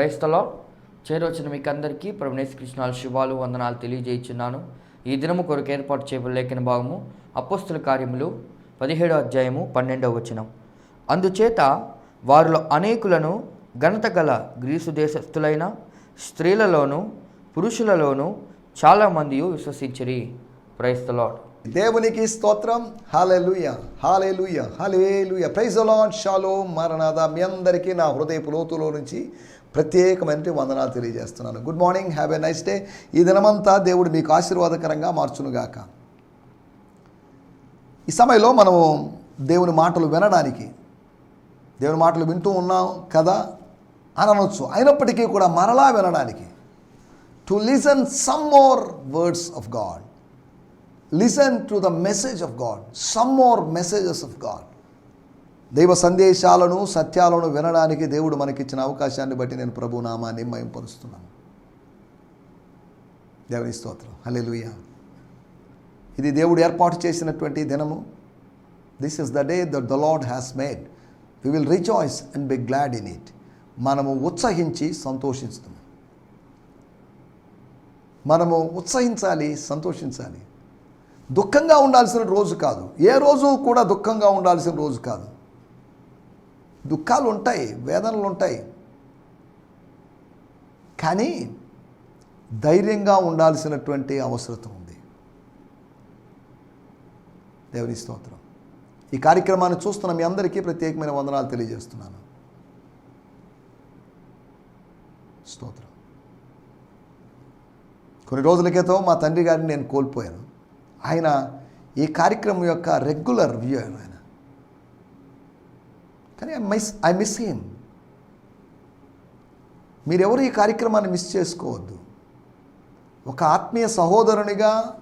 క్రైస్తలో చేరొచ్చిన మీకు అందరికీ ప్రభునేశ్ కృష్ణాలు శుభాలు వందనాలు తెలియజేయుచున్నాను. ఈ దినము కొరకు ఏర్పాటు చేయబడిన లేఖన భాగము అపుస్తుల కార్యములు పదిహేడో అధ్యాయము పన్నెండవ వచనం. అందుచేత వారిలో అనేకులను ఘనత గల గ్రీసు దేశస్థులైన స్త్రీలలోనూ పురుషులలోనూ చాలామంది విశ్వసించిరి. ప్రైస్తలో దేవునికి స్తోత్రం. హాలెలుయ హాలెలుయ హాలేలుయ ప్రైజ్ అలాన్ షాలో మరణాద మీ అందరికీ నా హృదయపు లోతులో నుంచి ప్రత్యేకమైన వందనాలు తెలియజేస్తున్నాను. Good morning have a nice day ఈ దినమంతా దేవుడు మీకు ఆశీర్వాదకరంగా మార్చునుగాక. ఈ సమయంలో మనము దేవుని మాటలు వినడానికి దేవుని మాటలు వింటూ ఉన్నాం కదా అని అనొచ్చు. అయినప్పటికీ కూడా మరలా వినడానికి. To listen some more words of God listen to the message of God some more messages of God దైవ సందేశాలను సత్యాలను వినడానికి దేవుడు మనకిచ్చిన అవకాశాన్ని బట్టి నేను ప్రభు నామాన్ని మయంపరుస్తున్నాను. దేవుని స్తోత్రం. హల్లెలూయ. ఇది దేవుడు ఏర్పాటు చేసినటువంటి దినము. This is the day that the Lord has made we will rejoice and be glad in it మనము ఉత్సహించి సంతోషిస్తాము మనము ఉత్సహించాలి సంతోషించాలి. దుఃఖంగా ఉండాల్సిన రోజు కాదు. ఏ రోజు కూడా దుఃఖంగా ఉండాల్సిన రోజు కాదు. దుఃఖాలు ఉంటాయి వేదనలు ఉంటాయి కానీ ధైర్యంగా ఉండాల్సినటువంటి అవసరం ఉంది. దేవుని స్తోత్రం. ఈ కార్యక్రమాన్ని చూస్తున్న మీ అందరికీ ప్రత్యేకమైన వందనాలు తెలియజేస్తున్నాను. స్తోత్రం. కొన్ని రోజుల క్రితం మా తండ్రి గారిని నేను కోల్పోయాను. ఆయన ఈ కార్యక్రమం యొక్క రెగ్యులర్ వ్యూ ఆయన. కానీ I miss I miss him మీరెవరు ఈ కార్యక్రమాన్ని మిస్ చేసుకోవద్దు. ఒక ఆత్మీయ సహోదరునిగా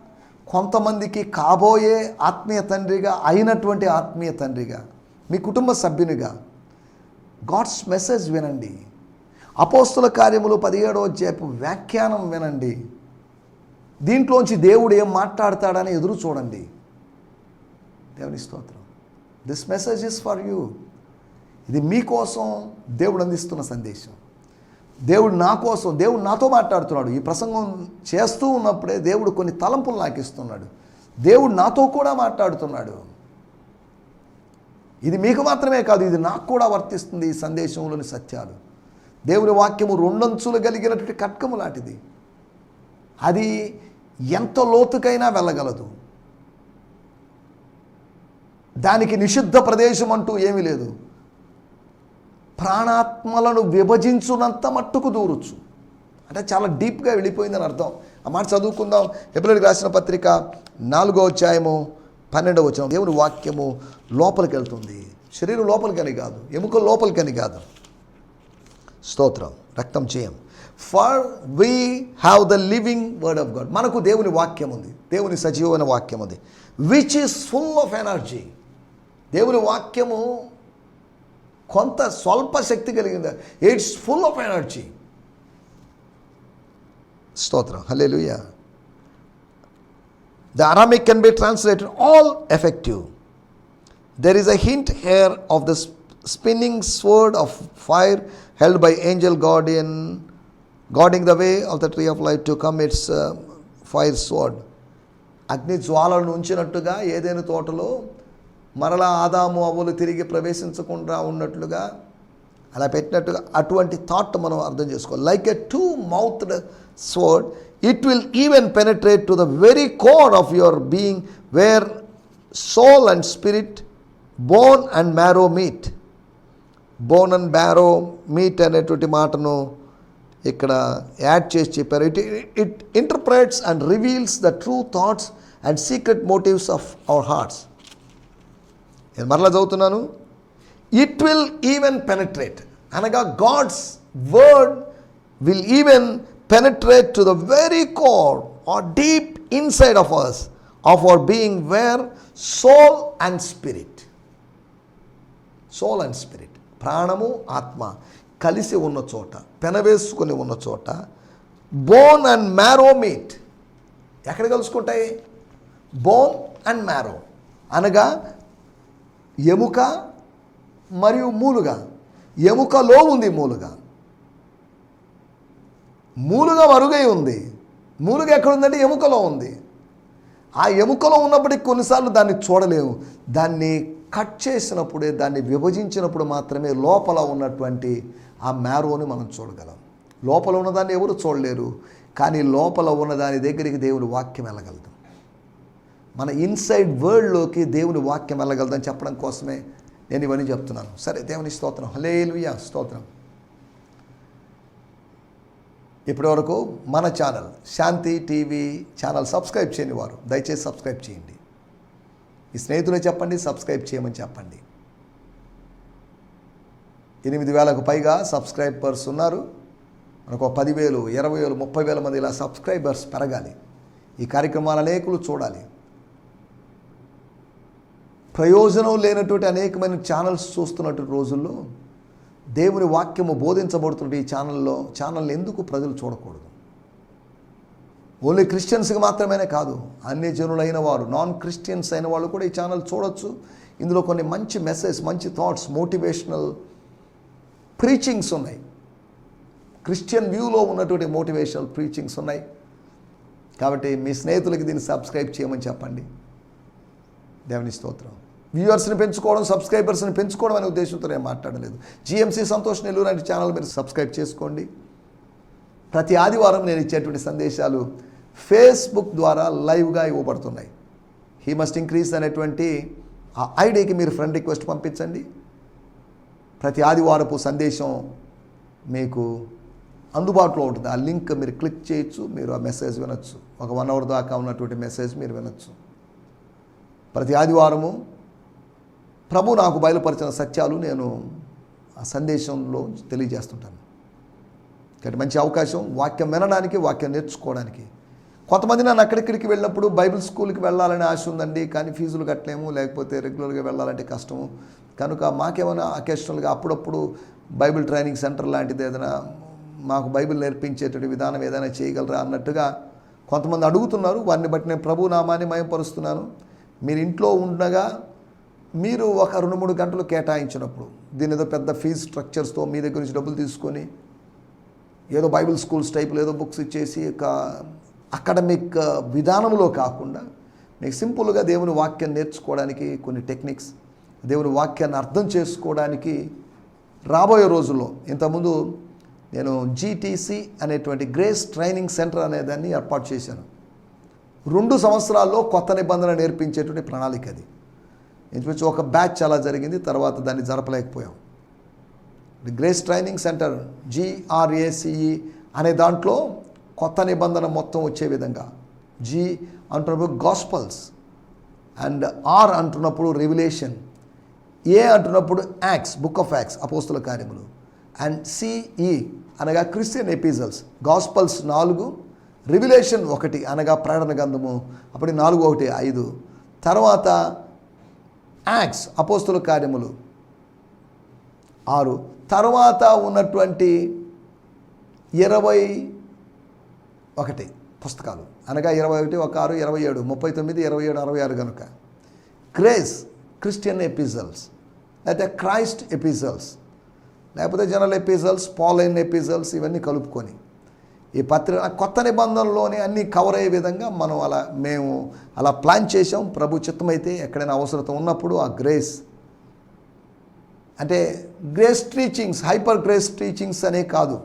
కొంతమందికి కాబోయే ఆత్మీయ తండ్రిగా అయినటువంటి ఆత్మీయ తండ్రిగా మీ కుటుంబ సభ్యునిగా గాడ్స్ మెసేజ్ వినండి. అపోస్తుల కార్యములు పదిహేడో చేపు వ్యాఖ్యానం వినండి. దీంట్లోంచి దేవుడు ఏం మాట్లాడతాడని ఎదురు చూడండి. దేవుని స్తోత్రం. This message is for you ఇది మీకోసం దేవుడు అందిస్తున్న సందేశం. దేవుడు నా కోసం దేవుడు నాతో మాట్లాడుతున్నాడు. ఈ ప్రసంగం చేస్తూ ఉన్నప్పుడే దేవుడు కొన్ని తలంపులు నాకు ఇస్తున్నాడు. దేవుడు నాతో కూడా మాట్లాడుతున్నాడు. ఇది మీకు మాత్రమే కాదు ఇది నాకు కూడా వర్తిస్తుంది ఈ సందేశంలోని సత్యాలు. దేవుని వాక్యము రెండంచులు కలిగినటువంటి కట్కము లాంటిది. అది ఎంత లోతుకైనా వెళ్ళగలదు. దానికి నిషిద్ధ ప్రదేశం అంటూ ఏమీ లేదు. ప్రాణాత్మలను విభజించునంత మట్టుకు దూరొచ్చు. అంటే చాలా డీప్గా వెళ్ళిపోయిందని అర్థం. ఆ మాట చదువుకుందాం. ఎప్పుడైనా రాసిన పత్రిక నాలుగో అధ్యాయము పన్నెండవ వచ్చిన దేవుని వాక్యము లోపలికి వెళ్తుంది శరీరం లోపలికని కాదు. ఎముక లోపలికని కాదు. స్తోత్రం. రక్తం చేయం. For we have the living word of God. మనకు దేవుని వాక్యం ఉంది. దేవుని సజీవమైన వాక్యం ఉంది. Which is full of energy. దేవుని వాక్యము కొంత స్వల్ప శక్తి కలిగింది. ఇట్స్ ఫుల్ ఆఫ్ ఎనర్జీ స్తోత్రం. Hallelujah. The Aramaic can be translated all effective there is a hint here of the spinning sword of fire held by angel guardian guarding the way of the tree of life to come it's fire sword అగ్ని జ్వాలను ఉంచినట్టుగా ఏదైనా తోటలో మరలా ఆదాము అవ్వలు తిరిగి ప్రవేశించకుండా ఉన్నట్లుగా అలా పెట్టినట్టుగా అటువంటి థాట్ మనం అర్థం చేసుకోవాలి. Like a two mouthed sword it will even penetrate to the very core of your being where soul and spirit bone and marrow meet bone and marrow meet అనేటువంటి మాటను ఇక్కడ యాడ్ చేసి చెప్పారు. It it interprets and reveals the true thoughts and secret motives of our hearts నేను మరలా చదువుతున్నాను. It will even penetrate అనగా God's word will even penetrate to the very core or deep inside of us of our being where soul and spirit soul and spirit ప్రాణము ఆత్మ కలిసి ఉన్న చోట పెనవేసుకొని ఉన్న చోట బోన్ అండ్ మ్యారో మీట్ ఎక్కడ కలుసుకుంటాయి? Bone and marrow అనగా ఎముక మరియు మూలుగా. ఎముకలో ఉంది మూలుగా. మూలుగా మరుగై ఉంది. మూలుగా ఎక్కడుందంటే ఎముకలో ఉంది. ఆ ఎముకలో ఉన్నప్పటికీ కొన్నిసార్లు దాన్ని చూడలేము. దాన్ని కట్ చేసినప్పుడే దాన్ని విభజించినప్పుడు మాత్రమే లోపల ఉన్నటువంటి ఆ మ్యారోని మనం చూడగలం. లోపల ఉన్నదాన్ని ఎవరు చూడలేరు. కానీ లోపల ఉన్న దాని దగ్గరికి దేవుని వాక్యం వెళ్ళగలదు. మన ఇన్సైడ్ వరల్డ్లోకి దేవుని వాక్యం వెళ్ళగలదని చెప్పడం కోసమే నేను ఇవన్నీ చెప్తున్నాను. సరే దేవుని స్తోత్రం. హలేలుయా స్తోత్రం. ఇప్పటివరకు మన channel Shanti TV channel subscribe చేయని వారు దయచేసి సబ్స్క్రైబ్ చేయండి. మీ స్నేహితులే చెప్పండి సబ్స్క్రైబ్ చేయమని చెప్పండి. ఎనిమిది వేలకు పైగా సబ్స్క్రైబర్స్ ఉన్నారు. మనకు పదివేలు ఇరవై వేలు ముప్పై వేల మంది ఇలా సబ్స్క్రైబర్స్ పెరగాలి. ఈ కార్యక్రమాలు అనేకులు చూడాలి. ప్రయోజనం లేనటువంటి అనేకమైన ఛానల్స్ చూస్తున్నటువంటి రోజుల్లో దేవుని వాక్యము బోధించబడుతున్న ఈ ఛానల్లో ఛానల్ ఎందుకు ప్రజలు చూడకూడదు? ఓన్లీ క్రిస్టియన్స్కి మాత్రమే కాదు అన్ని జనులైన వారు నాన్ క్రిస్టియన్స్ అయిన వాళ్ళు కూడా ఈ ఛానల్ చూడొచ్చు. ఇందులో కొన్ని మంచి మెసేజ్ మంచి థాట్స్ మోటివేషనల్ ప్రీచింగ్స్ ఉన్నాయి. క్రిస్టియన్ వ్యూలో ఉన్నటువంటి మోటివేషనల్ ప్రీచింగ్స్ ఉన్నాయి. కాబట్టి మీ స్నేహితులకి దీన్ని సబ్స్క్రైబ్ చేయమని చెప్పండి. దేవుని స్తోత్రం. వ్యూవర్స్ని పెంచుకోవడం సబ్స్క్రైబర్స్ని పెంచుకోవడం అనే ఉద్దేశంతో నేను మాట్లాడలేదు. జిఎంసీ సంతోష్ నెల్లూరు అనే ఛానల్ మీరు సబ్స్క్రైబ్ చేసుకోండి. ప్రతి ఆదివారం నేను ఇచ్చేటువంటి సందేశాలు ఫేస్బుక్ ద్వారా లైవ్గా ఇవ్వబడుతున్నాయి. హీ మస్ట్ ఇంక్రీజ్ అనేటువంటి ఆ ఐడికి మీరు ఫ్రెండ్ రిక్వెస్ట్ పంపించండి. ప్రతి ఆదివారపు సందేశం మీకు అందుబాటులో ఉంటుంది. ఆ లింక్ మీరు క్లిక్ చేయొచ్చు మీరు ఆ మెసేజ్ వినొచ్చు. ఒక వన్ అవర్ దాకా ఉన్నటువంటి మెసేజ్ మీరు వినొచ్చు. ప్రతి ఆదివారము ప్రభు నాకు బయలుపరిచిన సత్యాలు నేను ఆ సందేశంలో తెలియజేస్తుంటాను. కాబట్టి మంచి అవకాశం వాక్యం వినడానికి వాక్యం నేర్చుకోవడానికి. కొంతమంది నన్ను అక్కడిక్కడికి వెళ్ళినప్పుడు బైబిల్ స్కూల్కి వెళ్ళాలని ఆశ ఉందండి కానీ ఫీజులు కట్టలేము లేకపోతే రెగ్యులర్గా వెళ్ళాలంటే కష్టము. కనుక మాకేమైనా అకేషనల్గా అప్పుడప్పుడు బైబిల్ ట్రైనింగ్ సెంటర్ లాంటిది ఏదైనా మాకు బైబిల్ నేర్పించేటువంటి విధానం ఏదైనా చేయగలరా అన్నట్టుగా కొంతమంది అడుగుతున్నారు. వారిని బట్టి నేను ప్రభు నామాన్ని మయంపరుస్తున్నాను. మీరు ఇంట్లో ఉండగా మీరు ఒక రెండు మూడు గంటలు కేటాయించినప్పుడు దీని ఏదో పెద్ద ఫీజు స్ట్రక్చర్స్తో మీ దగ్గర నుంచి డబ్బులు తీసుకొని ఏదో బైబిల్ స్కూల్స్ టైప్లో ఏదో బుక్స్ ఇచ్చేసి ఒక అకాడమిక్ విధానంలో కాకుండా మీకు సింపుల్గా దేవుని వాక్యం నేర్చుకోవడానికి కొన్ని టెక్నిక్స్ దేవుని వాక్యాన్ని అర్థం చేసుకోవడానికి రాబోయే రోజుల్లో ఇంతకుముందు నేను జీటీసీ అనేటువంటి గ్రేస్ ట్రైనింగ్ సెంటర్ అనేదాన్ని ఏర్పాటు చేశాను. రెండు సంవత్సరాల్లో కొత్త నిబంధన నేర్పించేటువంటి ప్రణాళిక అది. ఇంచుమించు ఒక బ్యాచ్ అలా జరిగింది తర్వాత దాన్ని జరపలేకపోయాం. The grace training centre G R A C E అనే దాంట్లో కొత్త నిబంధన మొత్తం వచ్చే విధంగా జి అంటున్నప్పుడు గాస్పల్స్ అండ్ ఆర్ అంటున్నప్పుడు రెవిలేషన్ ఏ అంటున్నప్పుడు యాక్స్ బుక్ ఆఫ్ యాక్స్ అపోస్తుల కార్యములు అండ్ సిఈ అనగా క్రిస్టియన్ ఎపిజల్స్ గాస్పల్స్ నాలుగు రివిలేషన్ ఒకటి అనగా ప్రకటన గంధము అప్పుడు నాలుగు ఒకటి ఐదు. తర్వాత యాక్స్ అపోస్తుల కార్యములు. ఆరు తర్వాత ఉన్నటువంటి ఇరవై ఒకటి పుస్తకాలు. అనగా ఇరవై ఒకటి ఒక ఆరు ఇరవై ఏడు ముప్పై తొమ్మిది ఇరవై ఏడు అరవై ఆరు కనుక క్రేజ్ క్రిస్టియన్ ఎపిజల్స్ లేకపోతే క్రైస్ట్ ఎపిజల్స్ లేకపోతే జనరల్ ఎపిజల్స్ పాలైన్ ఎపిజల్స్ ఇవన్నీ కలుపుకొని. ఈ పత్రిక కొత్త నిబంధనలోనే అన్నీ కవర్ అయ్యే విధంగా మనం అలా మేము అలా ప్లాన్ చేసాం ప్రభు చిత్తమైతే ఎక్కడైనా అవసరత ఉన్నప్పుడు ఆ గ్రేస్ అంటే grace teachings hyper grace teachings అనే కాదు.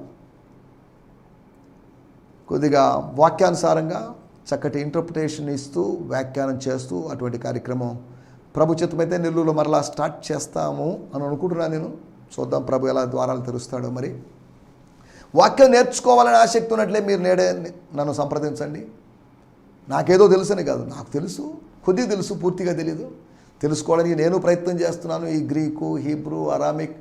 కొద్దిగా వాక్యానుసారంగా చక్కటి ఇంటర్ప్రిటేషన్ ఇస్తూ వ్యాఖ్యానం చేస్తూ అటువంటి కార్యక్రమం ప్రభు చిత్తమైతే నెల్లూరులో మరలా స్టార్ట్ చేస్తాము అని అనుకుంటున్నాను నేను. చూద్దాం ప్రభు ఎలా ద్వారాలు తెరుస్తాడో మరి. వాక్యం నేర్చుకోవాలని ఆసక్తి ఉన్నట్లే మీరు నేడే నన్ను సంప్రదించండి. నాకేదో తెలుసని కాదు. నాకు తెలుసు. కొద్దిగా తెలుసు పూర్తిగా తెలీదు. తెలుసుకోవడానికి నేను ప్రయత్నం చేస్తున్నాను. ఈ గ్రీకు హీబ్రూ అరామిక్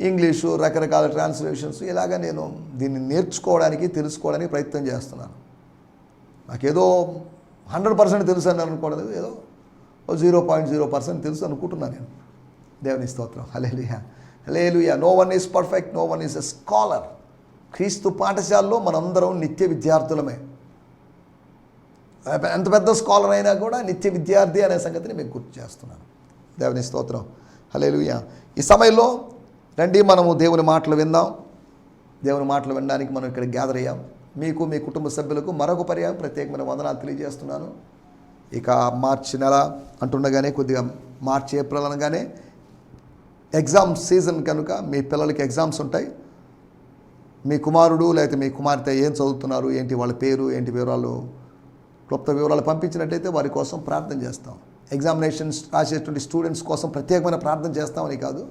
ఇంగ్లీషు రకరకాల ట్రాన్స్లేషన్స్ ఇలాగ నేను దీన్ని నేర్చుకోవడానికి తెలుసుకోవడానికి ప్రయత్నం చేస్తున్నాను. నాకేదో హండ్రెడ్ పర్సెంట్ తెలుసు అని అనుకోవడం ఏదో జీరో పాయింట్ జీరో పర్సెంట్ తెలుసు అనుకుంటున్నాను నేను. దేవుని స్తోత్రం. Hallelujah hallelujah no one is perfect no one is a scholar. క్రీస్తు పాఠశాలలో మనందరం నిత్య విద్యార్థులమే. ఎంత పెద్ద స్కాలర్ అయినా కూడా నిత్య విద్యార్థి అనే సంగతిని మీకు గుర్తు చేస్తున్నాను. దేవుని స్తోత్రం. హలేలుయా ఈ సమయంలో రండి మనము దేవుని మాటలు విందాం. దేవుని మాటలు వినడానికి మనం ఇక్కడ గ్యాదర్ అయ్యాం. మీకు మీ కుటుంబ సభ్యులకు మరొక పర్యాయం ప్రత్యేకమైన వందనాలు తెలియజేస్తున్నాను. ఇక మార్చి నెల అంటుండగానే కొద్దిగా మార్చి ఏప్రిల్ అనగానే ఎగ్జామ్ సీజన్ కనుక మీ పిల్లలకి ఎగ్జామ్స్ ఉంటాయి. మీ కుమారుడు లేకపోతే మీ కుమార్తె ఏం చదువుతున్నారు? ఏంటి వాళ్ళ పేరు? ఏంటి వివరాలు? క్లుప్త వివరాలు పంపించినట్టయితే వారి కోసం ప్రార్థన చేస్తాం. ఎగ్జామినేషన్స్ రాసేటువంటి స్టూడెంట్స్ కోసం ప్రత్యేకమైన ప్రార్థన చేస్తామని కాదు.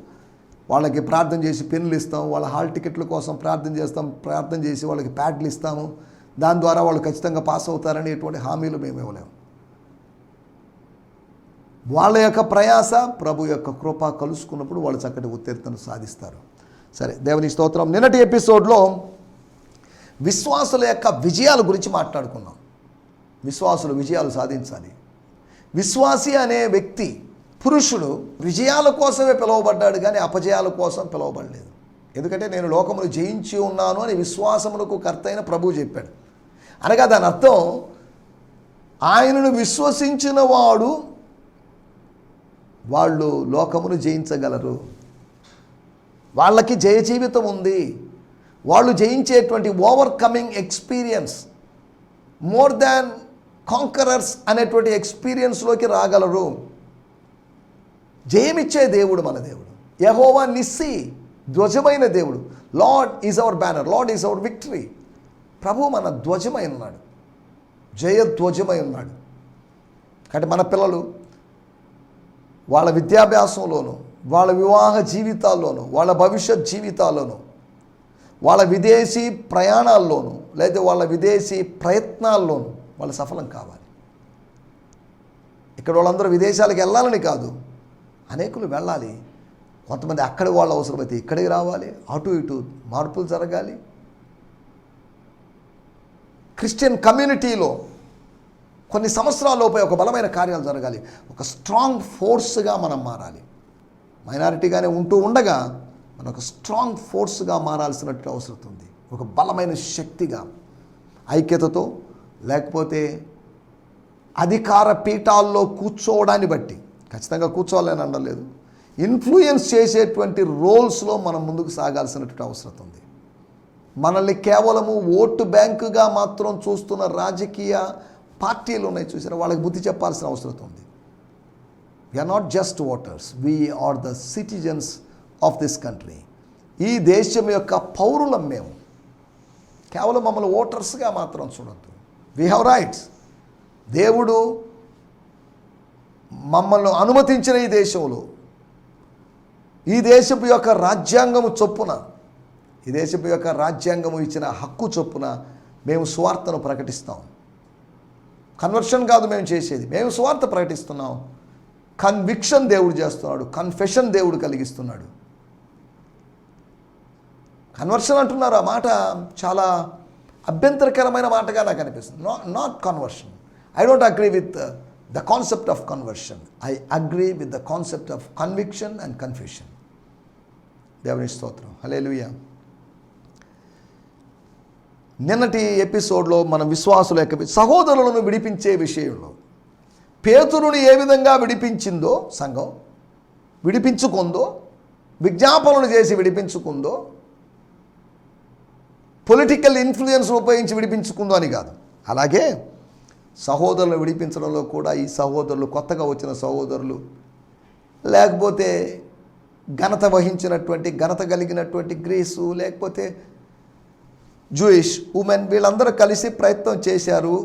వాళ్ళకి ప్రార్థన చేసి పెన్నులు ఇస్తాం. వాళ్ళ హాల్ టికెట్ల కోసం ప్రార్థన చేస్తాం. ప్రార్థన చేసి వాళ్ళకి ప్యాడ్లు ఇస్తాము. దాని ద్వారా వాళ్ళు ఖచ్చితంగా పాస్ అవుతారని ఎటువంటి హామీలు మేము ఇవ్వలేము వాళ్ళ యొక్క ప్రయాస ప్రభు యొక్క కృప కలుసుకున్నప్పుడు వాళ్ళు చక్కటి ఉత్తీర్ణను సాధిస్తారు. సరే దేవుని స్తోత్రం. నిన్నటి ఎపిసోడ్లో విశ్వాసుల యొక్క విజయాల గురించి మాట్లాడుకున్నాం. విశ్వాసులు విజయాలు సాధించాలి. విశ్వాసి అనే వ్యక్తి పురుషుడు విజయాల కోసమే పిలువబడ్డాడు కానీ అపజయాల కోసం పిలువబడలేదు. ఎందుకంటే నేను లోకమును జయించి ఉన్నాను అని విశ్వాసములకు కర్త అయిన ప్రభువు చెప్పాడు. అనగా దాని అర్థం ఆయనను విశ్వసించిన వాడు వాళ్ళు లోకమును జయించగలరు. వాళ్ళకి జయ జీవితం ఉంది. వాళ్ళు జయించేటువంటి overcoming experience more than conquerors అనేటువంటి ఎక్స్పీరియన్స్లోకి రాగలరు. జయమిచ్చే దేవుడు మన దేవుడు. యహోవా నిస్సి ధ్వజమైన దేవుడు. Lord is our banner Lord is our victory ప్రభు మన ధ్వజమై ఉన్నాడు. జయ ధ్వజమై ఉన్నాడు. కాబట్టి మన పిల్లలు వాళ్ళ విద్యాభ్యాసంలోనూ వాళ్ళ వివాహ జీవితాల్లోనూ వాళ్ళ భవిష్యత్ జీవితాల్లోనూ వాళ్ళ విదేశీ ప్రయాణాల్లోనూ లేదా వాళ్ళ విదేశీ ప్రయత్నాల్లోనూ వాళ్ళు సఫలం కావాలి. ఇక్కడ వాళ్ళందరూ విదేశాలకు వెళ్ళాలని కాదు అనేకులు వెళ్ళాలి. కొంతమంది అక్కడి వాళ్ళు అవసరమైతే ఇక్కడికి రావాలి అటు ఇటు మార్పులు జరగాలి. క్రిస్టియన్ కమ్యూనిటీలో కొన్ని సంవత్సరాలలోపై ఒక బలమైన కార్యాలు జరగాలి. ఒక స్ట్రాంగ్ ఫోర్స్గా మనం మారాలి. మైనారిటీగానే ఉంటూ ఉండగా మనం ఒక స్ట్రాంగ్ ఫోర్స్గా మారాల్సినట్టు అవసరం ఉంది. ఒక బలమైన శక్తిగా ఐక్యతతో లేకపోతే అధికార పీఠాల్లో కూర్చోవడాన్ని బట్టి ఖచ్చితంగా కూర్చోవాలని అనలేదు ఇన్ఫ్లుయెన్స్ చేసేటువంటి రోల్స్లో మనం ముందుకు సాగాల్సినటువంటి అవసరం ఉంది. మనల్ని కేవలము ఓటు బ్యాంకుగా మాత్రం చూస్తున్న రాజకీయ పార్టీలు ఉన్నాయి చూసారా? వాళ్ళకి బుద్ధి చెప్పాల్సిన అవసరం ఉంది. We are not just voters we are the citizens of this country ఈ దేశం యొక్క పౌరులం మేము. కేవలం మమ్మల్ని ఓటర్స్గా మాత్రం చూడద్దు. వీ హ్యావ్ రైట్స్ దేవుడు మమ్మల్ని అనుమతించిన ఈ దేశంలో ఈ దేశపు యొక్క రాజ్యాంగము చొప్పున ఈ దేశపు యొక్క రాజ్యాంగము ఇచ్చిన హక్కు చొప్పున మేము స్వార్థను ప్రకటిస్తాం. కన్వర్షన్ కాదు మేము చేసేది. మేము స్వార్థ ప్రకటిస్తున్నాం. కన్విక్షన్ దేవుడు చేస్తున్నాడు కన్ఫెషన్ దేవుడు కలిగిస్తున్నాడు. కన్వర్షన్ అంటున్నారు ఆ మాట చాలా అభ్యంతరకరమైన మాటగా నాకు అనిపిస్తుంది. Not not conversion I don't agree with the concept of conversion I agree with the concept of conviction and confusion దేవుని స్తోత్రం. హలే నిన్నటి ఎపిసోడ్లో మనం విశ్వాసుల యొక్క సహోదరులను విడిపించే విషయంలో పేతురుని ఏ విధంగా విడిపించిందో సంఘం విడిపించుకుందో విజ్ఞాపనలు చేసి విడిపించుకుందో పొలిటికల్ ఇన్ఫ్లుయెన్స్ ఉపయోగించి విడిపించుకుందో అని కాదు. అలాగే సహోదరులు విడిపించడంలో కూడా ఈ సహోదరులు కొత్తగా వచ్చిన సహోదరులు లేకపోతే ఘనత వహించినటువంటి ఘనత కలిగినటువంటి గ్రీసు లేకపోతే జూయిష్ ఉమెన్ వీళ్ళందరూ కలిసి ప్రయత్నం చేశారు.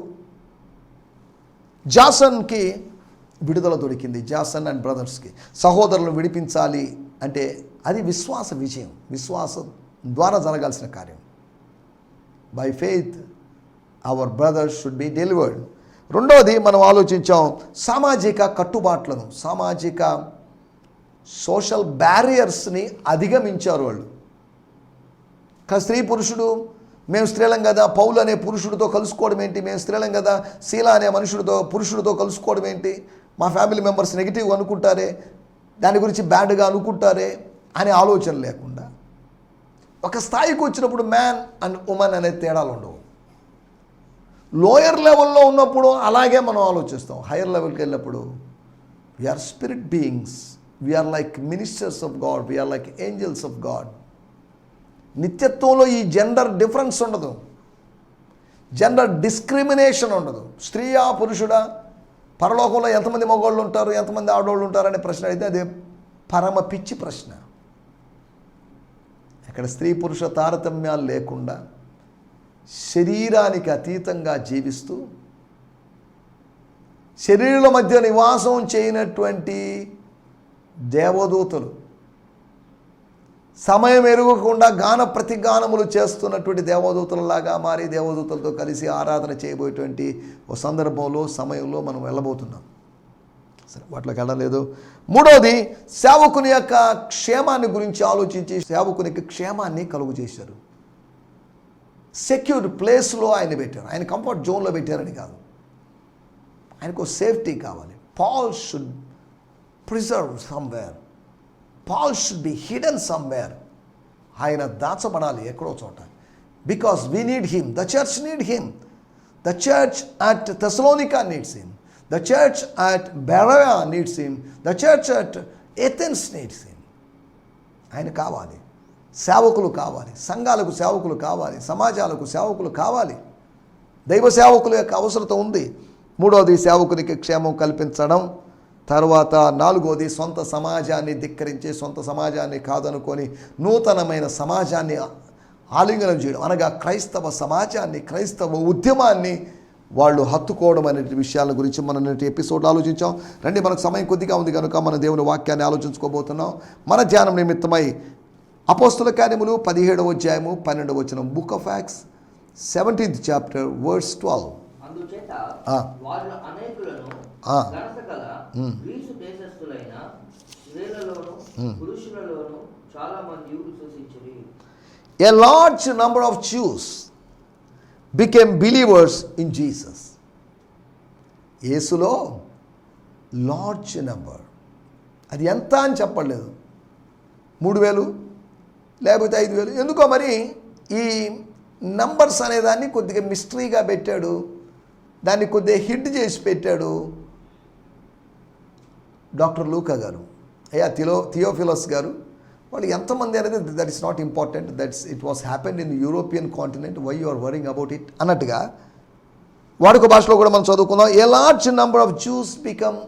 జాసన్కి విడుదల దొరికింది జాసన్ అండ్ బ్రదర్స్కి. సహోదరులను విడిపించాలి అంటే అది విశ్వాస విజయం విశ్వాసం ద్వారా జరగాల్సిన కార్యం. By faith our brothers should be delivered రెండవది మనం ఆలోచించాం సామాజిక కట్టుబాట్లను సామాజిక సోషల్ బ్యారియర్స్ని అధిగమించారు వాళ్ళు. కానీ స్త్రీ పురుషుడు మేము స్త్రీలం కదా పౌలు అనే పురుషుడితో కలుసుకోవడం ఏంటి? మేము స్త్రీలం కదా శీల అనే మనుషుడితో పురుషుడితో కలుసుకోవడం ఏంటి? మా ఫ్యామిలీ మెంబర్స్ నెగిటివ్ అనుకుంటారే? దాని గురించి బ్యాడ్గా అనుకుంటారే? అనే ఆలోచన లేకుండా. ఒక స్థాయికి వచ్చినప్పుడు మ్యాన్ అండ్ ఉమెన్ అనే తేడాలు ఉండవు. లోయర్ లెవెల్లో ఉన్నప్పుడు అలాగే మనం ఆలోచిస్తాం. హైయర్ లెవెల్కి వెళ్ళినప్పుడు we are spirit beings we are like ministers of God we are like angels of God నిత్యత్వంలో ఈ జెండర్ డిఫరెన్స్ ఉండదు. జెండర్ డిస్క్రిమినేషన్ ఉండదు. స్త్రీయా పురుషుడా పరలోకంలో ఎంతమంది మగవాళ్ళు ఉంటారు ఎంతమంది ఆడవాళ్ళు ఉంటారు అనే ప్రశ్న అయితే అది పరమ పిచ్చి ప్రశ్న. అక్కడ స్త్రీ పురుష తారతమ్యాలు లేకుండా శరీరానికి అతీతంగా జీవిస్తూ శరీరుల మధ్య నివాసం చేయనటువంటి దేవదూతలు సమయం ఎరుగకుండా గాన ప్రతిగానములు చేస్తున్నటువంటి దేవదూతలలాగా మారి దేవదూతలతో కలిసి ఆరాధన చేయబోయేటువంటి ఓ సందర్భంలో సమయంలో మనం వెళ్ళబోతున్నాం. సరే వాటిలోకి వెళ్ళలేదు మూడవది సేవకుని యొక్క క్షేమాన్ని గురించి ఆలోచించి సేవకునికి క్షేమాన్ని కలుగు చేశారు. సెక్యూర్డ్ ప్లేస్లో ఆయన పెట్టారు. ఆయన కంఫర్ట్ జోన్లో పెట్టారని కాదు. ఆయనకు సేఫ్టీ కావాలి. Paul should preserve somewhere. Paul should be hidden somewhere ఆయన దాచబడాలి ఎక్కడో చోట. Because we need him the church need him the church at Thessalonica needs him the church at Berea needs him the church at Athens needs him ఆయన కావాలి. సేవకులు కావాలి. సంఘాలకు సేవకులు కావాలి. సమాజాలకు సేవకులు కావాలి. దైవ సేవకుల యొక్క అవసరత ఉంది. మూడవది సేవకునికి క్షేమం కల్పించడం. తర్వాత నాలుగోది సొంత సమాజాన్ని ధిక్కరించి సొంత సమాజాన్ని కాదనుకొని నూతనమైన సమాజాన్ని ఆలింగనం చేయడం. అనగా క్రైస్తవ సమాజాన్ని క్రైస్తవ ఉద్యమాన్ని వాళ్ళు హత్తుకోవడం అనే విషయాల గురించి మనం నేటి ఎపిసోడ్ ఆలోచించాం. రండి మనకు సమయం కొద్దిగా ఉంది కనుక మన దేవుని వాక్యాన్ని ఆలోచించుకోబోతున్నాం. మన ధ్యానం నిమిత్తమై అపోస్తుల కార్యములు పదిహేడవ అధ్యాయము పన్నెండవ వచనం book of Acts seventeenth chapter words twelve. అందుచేత ఆ. వాళ్ళు అనేకులను ఆ. ఘనత గల గ్రీసు దేశస్థులైన స్త్రీలలోను పురుషులలోను చాలా మంది విశ్వసించిరి A large number of Jews became believers in Jesus. యేసులో లార్జ్ నెంబర్ అది ఎంత అని చెప్పలేదు. మూడు వేలు లేకపోతే ఐదు వేలు. ఎందుకో మరి ఈ నంబర్స్ అనేదాన్ని కొద్దిగా మిస్టరీగా పెట్టాడు. దాన్ని కొద్దిగా హిట్ చేసి పెట్టాడు. డాక్టర్ లూకా గారు అయ్యా థిలో థియోఫిలస్ గారు వాళ్ళు ఎంతమంది అనేది that is not important that's it was happened in European continent why you are worrying about it అన్నట్టుగా వాడుక భాషలో కూడా మనం చదువుకుందాం. A large number of Jews become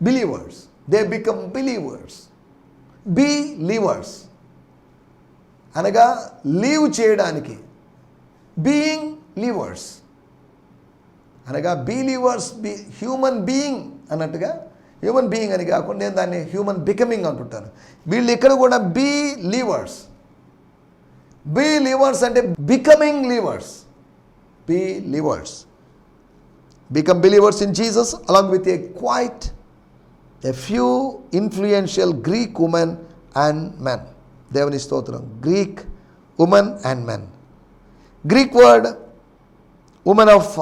believers they become believers be leavers అనగా లీవ్ చేయడానికి. బీయింగ్ లీవర్స్ అనగా believers be human being అన్నట్టుగా హ్యూమన్ బీయింగ్ అని కాకుండా నేను దాన్ని? హ్యూమన్ బికమింగ్ అంటుంటాను వీళ్ళు ఇక్కడ కూడా బీ లీవర్స్ బీ లీవర్స్ అంటే becoming leavers be leavers become believers in Jesus along with a quite a few influential Greek women and men దేవుని స్తోత్రం. Greek women and men Greek word women of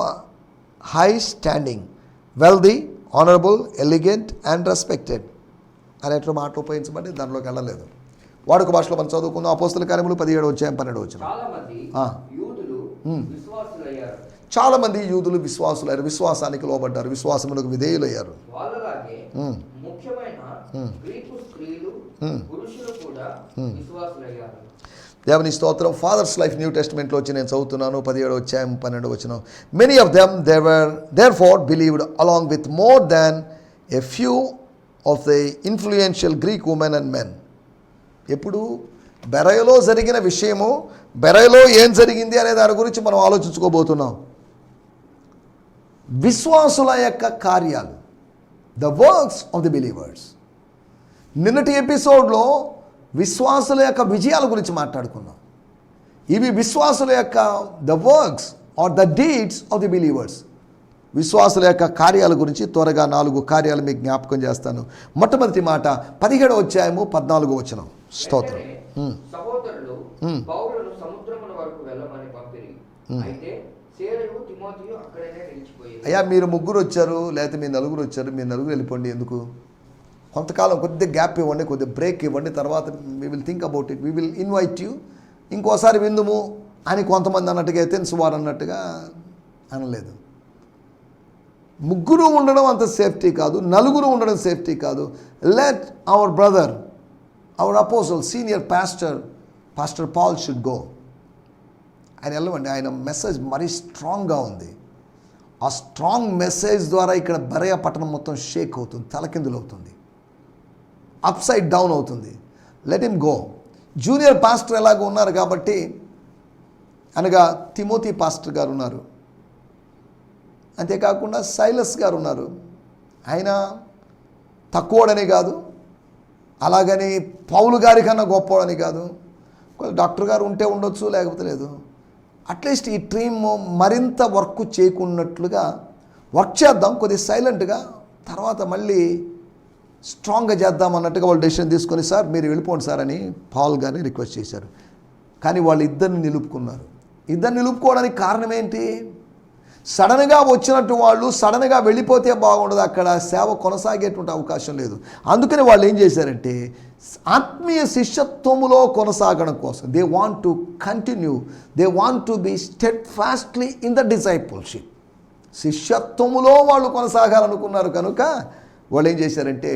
high standing wealthy honourable elegant and respected అనేటువంటి మాటలు ఉపయోగించబడి దానిలోకి వెళ్ళలేదు. వాడుక భాషలో మనం చదువుకుందాం. అపోస్తుల కార్యములు పదిహేడు వచ్చాయి పన్నెండు వచ్చిన చాలామంది యూదులు విశ్వాసులయ్యారు. విశ్వాసానికి లోబడ్డారు. విశ్వాసములకు విధేయులయ్యారు. వాళ్ళలాగే మ్మ్. దేవుని స్తోత్రం. ఫాదర్స్ లైఫ్ న్యూ టెస్ట్మెంట్లో వచ్చి నేను చదువుతున్నాను. పదిహేడు వచ్చాయం పన్నెండు వచ్చిన many of them they were therefore believed along with more than a few of the influential Greek women and men ఎప్పుడు? బెరయలో జరిగిన విషయము బెరయలో ఏం జరిగింది అనే దాని గురించి మనం ఆలోచించుకోబోతున్నాం. విశ్వాసుల యొక్క కార్యాలు the works of the believers నిన్నటి ఎపిసోడ్లో విశ్వాసుల యొక్క విజయాల గురించి మాట్లాడుకున్నాం. ఇవి విశ్వాసుల యొక్క the works or the deeds of the believers విశ్వాసుల యొక్క కార్యాల గురించి త్వరగా నాలుగు కార్యాలు మీకు జ్ఞాపకం చేస్తాను. మొట్టమొదటి మాట పదిహేడో అధ్యాయము పద్నాలుగో వచనం. స్తోత్రం. అయ్యా మీరు ముగ్గురు వచ్చారు లేకపోతే మీ నలుగురు వచ్చారు మీ నలుగురు వెళ్ళిపోండి. ఎందుకు? కొంతకాలం కొద్దిగా గ్యాప్ ఇవ్వండి కొద్దిగా బ్రేక్ ఇవ్వండి తర్వాత we will think about it we will invite you ఇంకోసారి విందుము అని కొంతమంది అన్నట్టుగా తెలుసు వారు అన్నట్టుగా అనలేదు. ముగ్గురు ఉండడం అంత సేఫ్టీ కాదు నలుగురు ఉండడం సేఫ్టీ కాదు. Let our brother our apostle senior pastor pastor Paul should go ఆయన వెళ్ళవండి ఆయన మెసేజ్ మరీ స్ట్రాంగ్గా ఉంది. ఆ స్ట్రాంగ్ మెసేజ్ ద్వారా ఇక్కడ బరయ పట్టణం మొత్తం షేక్ అవుతుంది తలకిందులు అవుతుంది. అప్సైడ్ డౌన్ అవుతుంది. Let him go junior pastor ఎలాగో ఉన్నారు కాబట్టి అనగా తిమోతి పాస్టర్ గారు ఉన్నారు. అంతేకాకుండా సైలస్ గారు ఉన్నారు. ఆయన తక్కువడని కాదు అలాగని పౌలు గారి కన్నా గొప్పవాడని కాదు. డాక్టర్ గారు ఉంటే ఉండొచ్చు లేకపోతే లేదు. అట్లీస్ట్ ఈ టీమ్ మరింత వర్క్ చేయకున్నట్లుగా వర్క్ చేద్దాం కొద్దిగా సైలెంట్గా తర్వాత మళ్ళీ స్ట్రాంగ్గా చేద్దాం అన్నట్టుగా వాళ్ళు డెసిషన్ తీసుకొని సార్ మీరు వెళ్ళిపోండి సార్ అని పాల్ గారిని రిక్వెస్ట్ చేశారు. కానీ వాళ్ళు ఇద్దరిని నిలుపుకున్నారు. ఇద్దరు నిలుపుకోవడానికి కారణం ఏంటి? సడన్గా వచ్చినట్టు వాళ్ళు సడన్గా వెళ్ళిపోతే బాగుండదు. అక్కడ సేవ కొనసాగేటువంటి అవకాశం లేదు. అందుకని వాళ్ళు ఏం చేశారంటే ఆత్మీయ శిష్యత్వములో కొనసాగడం కోసం they want to continue they want to be steadfastly in the discipleship శిష్యత్వములో వాళ్ళు కొనసాగాలనుకున్నారు కనుక వాళ్ళు ఏం చేశారంటే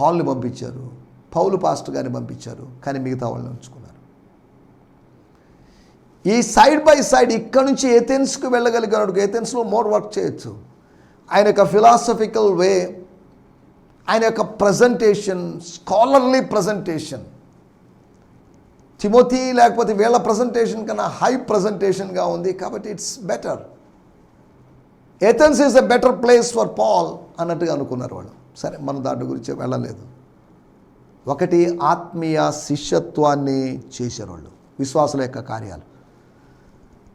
పాల్ని పంపించారు. పౌలు పాస్టర్ గారిని పంపించారు. కానీ మిగతా వాళ్ళని ఉంచుకున్నారు. ఈ సైడ్ బై సైడ్ ఇక్కడ నుంచి ఏథెన్స్కి వెళ్ళగలిగాడు ఏథెన్స్లో మోర్ వర్క్ చేయొచ్చు. ఆయన యొక్క ఫిలాసఫికల్ వే ఆయన యొక్క ప్రజెంటేషన్ స్కాలర్లీ ప్రజెంటేషన్ తిమోతి లేకపోతే వీళ్ళ ప్రజెంటేషన్ కన్నా హై ప్రజెంటేషన్గా ఉంది. కాబట్టి it's better Athens is a better place for Paul అన్నట్టుగా అనుకున్నారు వాళ్ళు. సరే మనం దాని గురించి వెళ్ళలేదు. ఒకటి ఆత్మీయ శిష్యత్వాన్ని చేశారు వాళ్ళు విశ్వాసుల యొక్క కార్యాలు.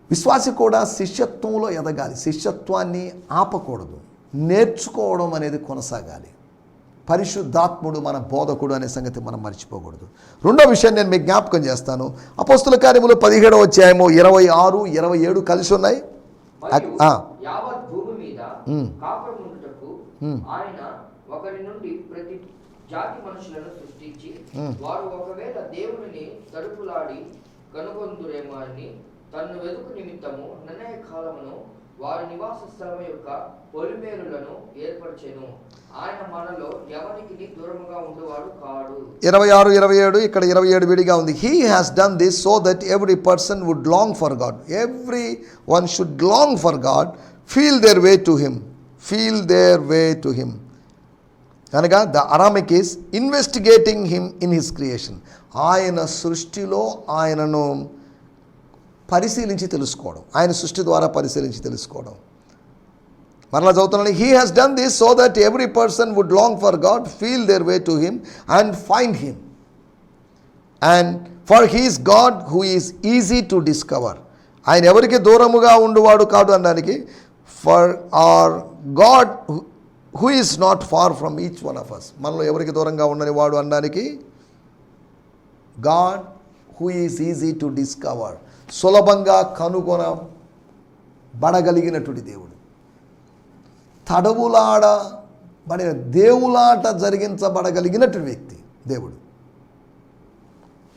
విశ్వాసి కూడా శిష్యత్వంలో ఎదగాలి శిష్యత్వాన్ని ఆపకూడదు నేర్చుకోవడం అనేది కొనసాగాలి. పరిశుద్ధాత్ముడు మన బోధకుడు అనే సంగతి మనం మర్చిపోకూడదు. రెండో విషయం నేను మీకు జ్ఞాపకం చేస్తాను. అపోస్తుల కార్యములు పదిహేడవ అధ్యాయము ఇరవై ఆరు ఇరవై ఏడు కలిసి ఉన్నాయి. యావత్ భూమి మీద మ్. ఆయన ఒకరి నుండి ప్రతి జాతి మనుషులను సృష్టించి. వారు ఒకవేళ దేవునిని తడుపులాడి తన్ను వెదుకు నిమిత్తము నిర్ణయ కాలమును వారి నివాస స్థలం యొక్క పొలిమేరులను ఏర్పరిచెను. ఆయన మనలో ఎవరికి దూరముగా ఉండేవాడు కాడు. ఇరవై ఆరు ఇరవై ఏడు ఇక్కడ ఇరవై ఏడు విడిగా ఉంది. He has done this so that every person would long for God every one should long for God feel their way to him feel their way to him కనుక the Aramaic is investigating him in his creation. ఆయన సృష్టిలో ఆయనను పరిశీలించి తెలుసుకోవడం. ఆయన సృష్టి ద్వారా పరిశీలించి తెలుసుకోవడం. మరలా చదువుతున్నాను. He has done this so that every person would long for God feel their way to him and find him and for his God who is easy to discover ఆయన ఎవరికి దూరముగా ఉండువాడు కాడు అనడానికి for our God who is not far from each one of us మనలో ఎవరికి దూరంగా ఉండని వాడు అనడానికి? God who is easy to discover సులభంగా కనుగొనబడగలిగినటువంటి దేవుడు. తడవులాడబడిన దేవులాట జరిగించబడగలిగినటువంటి వ్యక్తి దేవుడు.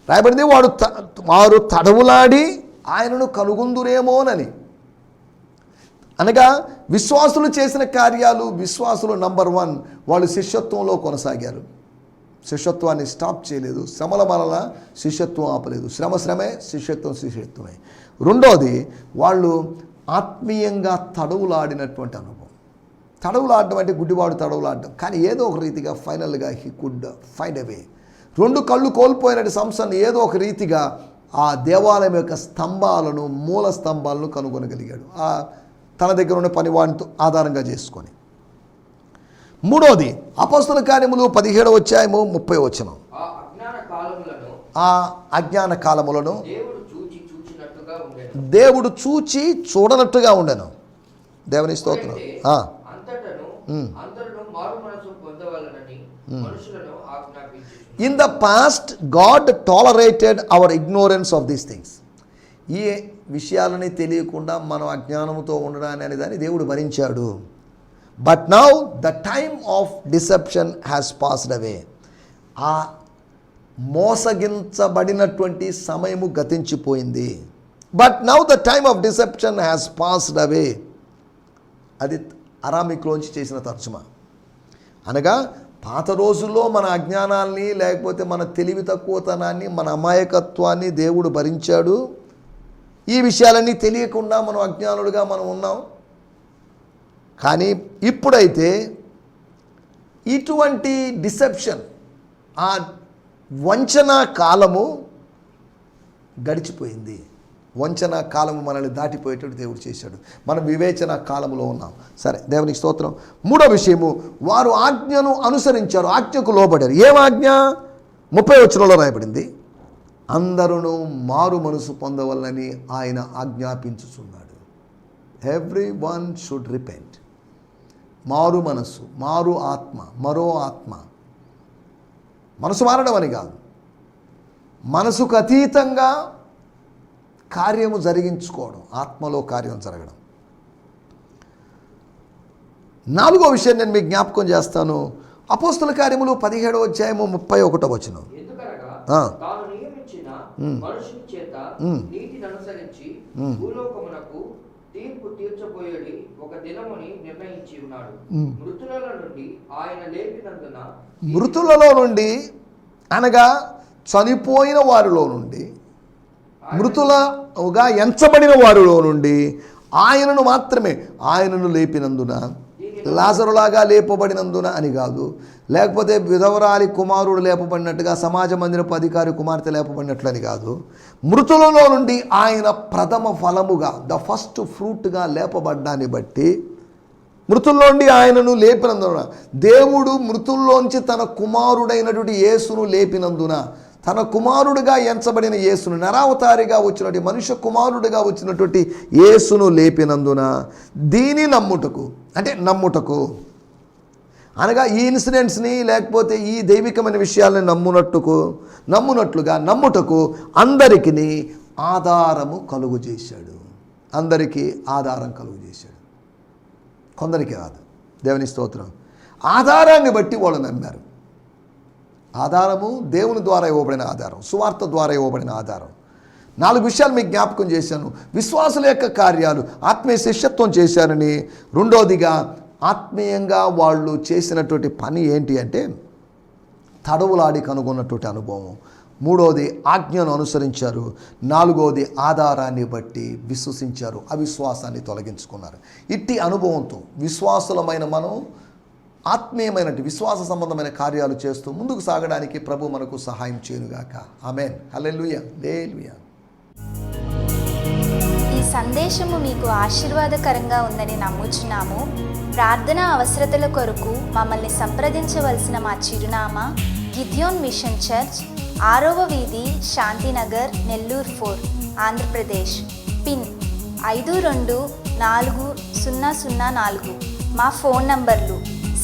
రాయబడింది వాడు త- వారు తడవులాడి ఆయనను కనుగొందురేమోనని. అనగా విశ్వాసులు చేసిన కార్యాలు విశ్వాసులు నంబర్ వన్ వాళ్ళు శిష్యత్వంలో కొనసాగారు. శిష్యత్వాన్ని స్టాప్ చేయలేదు. శ్రమల వలన శిష్యత్వం ఆపలేదు. శ్రమ శ్రమే శిష్యత్వం శిష్యత్వమే. రెండోది వాళ్ళు ఆత్మీయంగా తడవులాడినటువంటి అనుభవం. తడవులాడడం అంటే గుడ్డివాడు తడవులాడడం. కానీ ఏదో ఒక రీతిగా ఫైనల్గా హీ కుడ్ ఫైండ్ అవే రెండు కళ్ళు కోల్పోయినటువంటి సంస్థను ఏదో ఒక రీతిగా ఆ దేవాలయం యొక్క స్తంభాలను మూల స్తంభాలను కనుగొనగలిగాడు. ఆ తన దగ్గర ఉన్న పనివాడితో ఆధారంగా చేసుకొని. మూడోది అపస్తుల కార్యములు పదిహేడవ అధ్యాయము ముప్పై వచనం. ఆ అజ్ఞాన కాలములను దేవుడు చూచి చూడనట్టుగా ఉండెను. దేవుని స్తోత్రం. In the past God tolerated our ignorance of these things ఈ విషయాలని తెలియకుండా మనం అజ్ఞానంతో ఉండడాన్ని అనే దాన్ని దేవుడు భరించాడు. But now the time of deception has passed away ఆ మోసగించబడినటువంటి సమయము గతించిపోయింది. But now the time of deception has passed away అది అరామిక్లోంచి చేసిన తర్జుమా. అనగా పాత రోజుల్లో మన అజ్ఞానాల్ని లేకపోతే మన తెలివి తక్కువతనాన్ని మన అమాయకత్వాన్ని దేవుడు భరించాడు. ఈ విషయాలన్నీ తెలియకుండా మనం అజ్ఞానులుగా మనం ఉన్నాం. కానీ ఇప్పుడైతే ఇటువంటి డిసెప్షన్ ఆ వంచన కాలము గడిచిపోయింది. వంచన కాలము మనల్ని దాటిపోయేటట్టు దేవుడు చేశాడు. మనం వివేచన కాలంలో ఉన్నాం. సరే దేవునికి స్తోత్రం. మూడో విషయము వారు ఆజ్ఞను అనుసరించారు ఆజ్ఞకు లోబడారు. ఏం ఆజ్ఞ? ముప్పై వచనంలో రాయబడింది. అందరూ మారు మనసు పొందవలని ఆయన ఆజ్ఞాపించుచున్నాడు. ఎవ్రీ వన్ షుడ్ రిపెంట్ మారు మనస్సు మారు ఆత్మ మరో ఆత్మ. మనసు మారడం అని కాదు. మనసుకు అతీతంగా కార్యము జరిగించుకోవడం ఆత్మలో కార్యం జరగడం. నాలుగో విషయం నేను మీకు జ్ఞాపకం చేస్తాను. అపోస్తుల కార్యములు పదిహేడవ అధ్యాయము ముప్పై ఒకటో వచనం ఎందుకనగా ఆ. తాను నియమించిన మనుషుని చేత. నీతిని అనుసరించి. భూలోకమునకు తీర్పు తీర్చబోయేది ఒక దినముని నిర్ణయించి ఉన్నాడు. మృతులలో నుండి ఆయన లేపినందున మృతులలో నుండి అనగా చనిపోయిన వారిలో నుండి మృతులుగా ఎంచబడిన వారిలో నుండి ఆయనను మాత్రమే ఆయనను లేపినందున లాజరులాగా లేపబడినందున అని కాదు. లేకపోతే విధవరాలి కుమారుడు లేపబడినట్టుగా సమాజ మందిరపు అధికారి కుమార్తె లేపబడినట్లని కాదు. మృతులలో నుండి ఆయన ప్రథమ ఫలముగా ద ఫస్ట్ ఫ్రూట్గా లేపబడ్డాన్ని బట్టి మృతుల్లోండి ఆయనను లేపినందున దేవుడు మృతుల్లోంచి తన కుమారుడైనటువంటి యేసును లేపినందున తన కుమారుడుగా ఎంచబడిన యేసును నరావతారిగా వచ్చినటువంటి మనుష్య కుమారుడిగా వచ్చినటువంటి యేసును లేపినందున దీని నమ్ముటకు అంటే నమ్ముటకు అనగా ఈ ఇన్సిడెంట్స్ని లేకపోతే ఈ దైవికమైన విషయాలను నమ్మునట్టుకు నమ్మునట్లుగా నమ్ముటకు అందరికీ ఆధారము కలుగు చేశాడు అందరికీ ఆధారం కలుగు చేశాడు కొందరికి కాదు దేవుని స్తోత్రం. ఆధారాన్ని బట్టి వాళ్ళు నమ్మారు. ఆధారము దేవుని ద్వారా ఇవ్వబడిన ఆధారం సువార్త ద్వారా ఇవ్వబడిన ఆధారం. నాలుగు విషయాలు మీకు జ్ఞాపకం చేశాను. విశ్వాసుల యొక్క కార్యాలు ఆత్మీయ శిష్యత్వం చేశారని. రెండోదిగా ఆత్మీయంగా వాళ్ళు చేసినటువంటి పని ఏంటి అంటే తడవులాడి కనుగొన్నటువంటి అనుభవం. మూడోది ఆజ్ఞను అనుసరించారు. నాలుగోది ఆధారాన్ని బట్టి విశ్వసించారు. అవిశ్వాసాన్ని తొలగించుకున్నారు. ఇట్టి అనుభవంతో విశ్వాసులమైన మనం ఆత్మీయమైనటువంటి విశ్వాస సంబంధమైన కార్యాలు చేస్తూ ముందుకు సాగడానికి ప్రభు మనకు సహాయం చేయనుగాక. ఆమెన్. హల్లెలూయ. లేలుయా ఈ సందేశము మీకు ఆశీర్వాదకరంగా ఉందని నమ్ముచున్నాము. ప్రార్థన అవసరతల కొరకు మమ్మల్ని సంప్రదించవలసిన మా చిరునామా గిద్యోన్ మిషన్ చర్చ్ ఆరవ వీధి శాంతినగర్ నెల్లూరు ఫోర్ ఆంధ్రప్రదేశ్. పిన్ ఐదు రెండు నాలుగు సున్నా సున్నా నాలుగు. మా ఫోన్ నంబర్లు